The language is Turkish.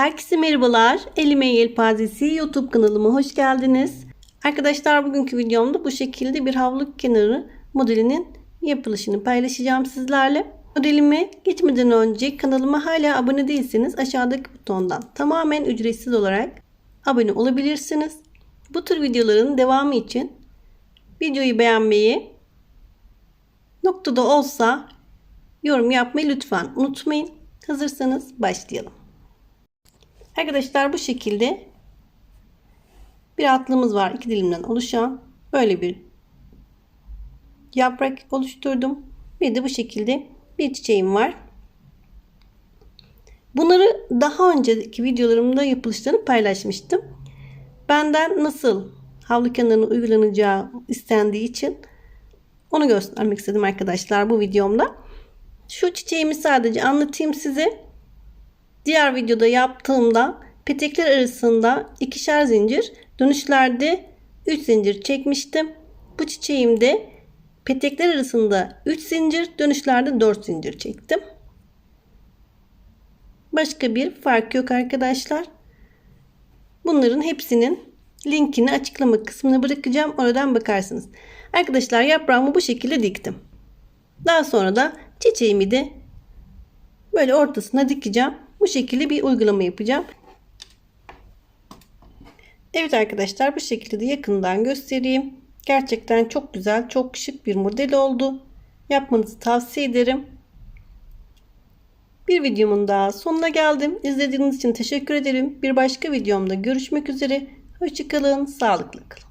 Herkese merhabalar. Elime Yelpazesi YouTube kanalıma hoş geldiniz. Arkadaşlar bugünkü videomda bu şekilde bir havlu kenarı modelinin yapılışını paylaşacağım sizlerle. Modelime geçmeden önce kanalıma hala abone değilseniz aşağıdaki butondan tamamen ücretsiz olarak abone olabilirsiniz. Bu tür videoların devamı için videoyu beğenmeyi, noktada olsa yorum yapmayı lütfen unutmayın. Hazırsanız başlayalım. Arkadaşlar bu şekilde bir atlığımız var. iki dilimden oluşan böyle bir yaprak oluşturdum. Bir de bu şekilde bir çiçeğim var. Bunları daha önceki videolarımda yapılışlarını paylaşmıştım. Benden nasıl havlu kenarına uygulanacağı istendiği için onu göstermek istedim arkadaşlar bu videomda. Şu çiçeğimi sadece anlatayım size. Diğer videoda yaptığımda petekler arasında ikişer zincir dönüşlerde 3 zincir çekmiştim. Bu çiçeğimde petekler arasında 3 zincir dönüşlerde 4 zincir çektim. Başka bir fark yok arkadaşlar. Bunların hepsinin linkini açıklama kısmına bırakacağım. Oradan bakarsınız. Arkadaşlar yaprağımı bu şekilde diktim. Daha sonra da çiçeğimi de böyle ortasına dikeceğim. Bu şekilde bir uygulama yapacağım. Evet arkadaşlar bu şekilde de yakından göstereyim. Gerçekten çok güzel, çok şık bir model oldu. Yapmanızı tavsiye ederim. Bir videomun daha sonuna geldim. İzlediğiniz için teşekkür ederim. Bir başka videomda görüşmek üzere. Hoşçakalın, sağlıklı kalın.